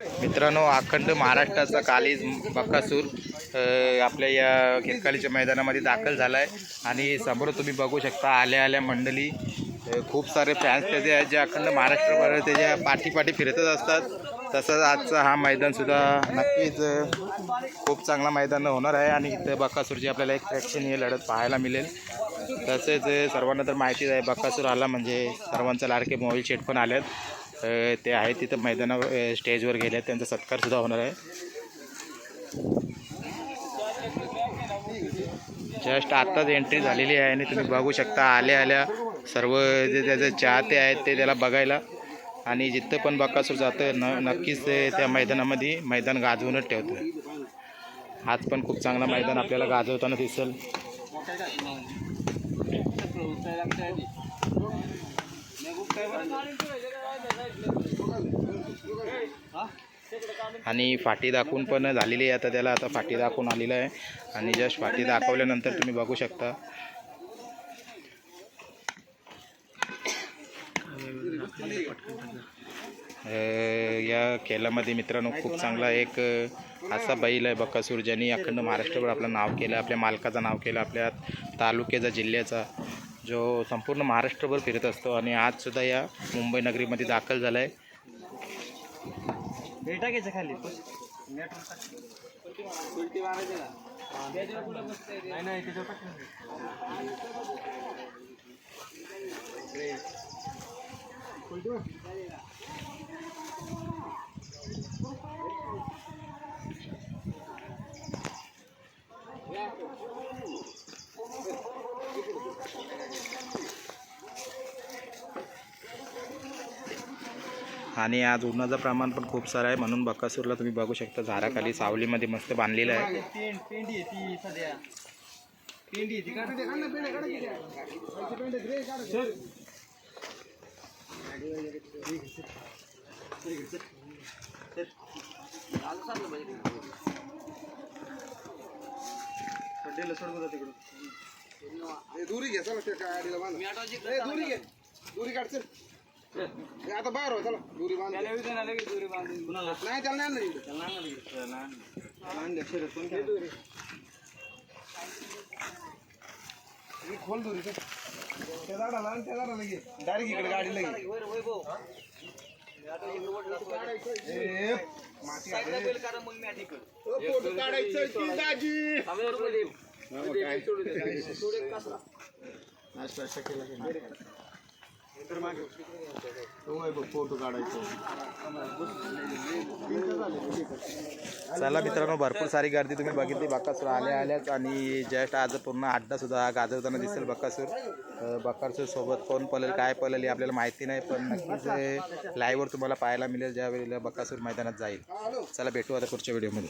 मित्रांनो अखंड महाराष्ट्राचा कालीज बक्कासूर आपल्या या खेतकालीच्या मैदानामध्ये दाखल झाला आहे आणि समोर तुम्ही बघू शकता आल्या आल्या मंडळी खूप सारे फॅन्स त्याचे आहेत जे अखंड महाराष्ट्रभर त्याच्या पाठी पाठी फिरतच असतात. तसंच आजचा हा मैदानसुद्धा नक्कीच खूप चांगला मैदान होणार आहे. आणि इथं बक्कासूरची आपल्याला एक प्रेक्षणीय लढत पाहायला मिळेल. तसेच सर्वांना तर माहितीच आहे बक्कासूर आला म्हणजे सर्वांचा लाडके मोबाईल शेट पण आले आहेत ते आहे तिथं मैदाना स्टेजवर गेले. आहेत त्यांचा सत्कारसुद्धा होणार आहे. जस्ट आत्ताच एंट्री झालेली आहे आणि तुम्ही बघू शकता आल्या आल्या सर्व जे त्याचे चाहते आहेत ते त्याला बघायला. आणि जिथं पण बकासूर जातं न नक्कीच ते त्या मैदानामध्ये मैदान गाजवूनच ठेवतं आज पण खूप चांगला मैदान आपल्याला गाजवताना दिसेल. आणि फाटी दाखवून पण झालेली आहे. आता त्याला आता फाटी दाखवून आलेलं आहे. आणि जस्ट फाटी दाखवल्यानंतर तुम्ही बघू शकता. या खेळामध्ये मित्रांनो खूप चांगला एक असा बैल आहे बकासूर ज्यांनी अखंड महाराष्ट्रभर आपलं नाव केलं आपल्या मालकाचं नाव केलं आपल्या तालुक्याचा जिल्ह्याचा. जो संपूर्ण महाराष्ट्रभर फिरत असतो आणि आजसुद्धा या मुंबई नगरीमध्ये दाखल झाला आहे भेटा घ्यायचं खाली. नाही आणि आज उन्हाचं प्रमाण पण खूप सारं आहे. म्हणून बकासूरला तुम्ही बघू शकता झाडाखाली सावलीमध्ये मस्त बांधलेलं आहे. दुरी घे दुरी घे. दुरी काढ आता बाहेर हो चला. दुरी बांध. त्याला येऊ दे ना लगेच दोरी बांधून कुणाला? नाही त्याला नाही आणलं इकडे. त्याला. त्याला. आणलं? ही खोल दुरी चल. त्या झाडाला आणि त्या झाडाला घे. डायरेक्ट इकडे गाडीला घे ए, माती आहे. ओ, फोटो काढायचा ती अशा केला की नाही. फोटो चला मित्रांनो भरपूर सारी गर्दी तुम्ही बघितली बकासूर आल्या आल्याच आणि जस्ट आज पूर्ण अड्डासुद्धा हा गाजवताना दिसेल बकासूर. अ, बकासूर सोबत कोण पळेल काय पळेल हे आपल्याला माहिती नाही पण नक्कीच लाईव्हवर तुम्हाला पाहायला मिळेल ज्या वेळेला बकासूर मैदानात जाईल. चला भेटू आता पुढच्या व्हिडिओमध्ये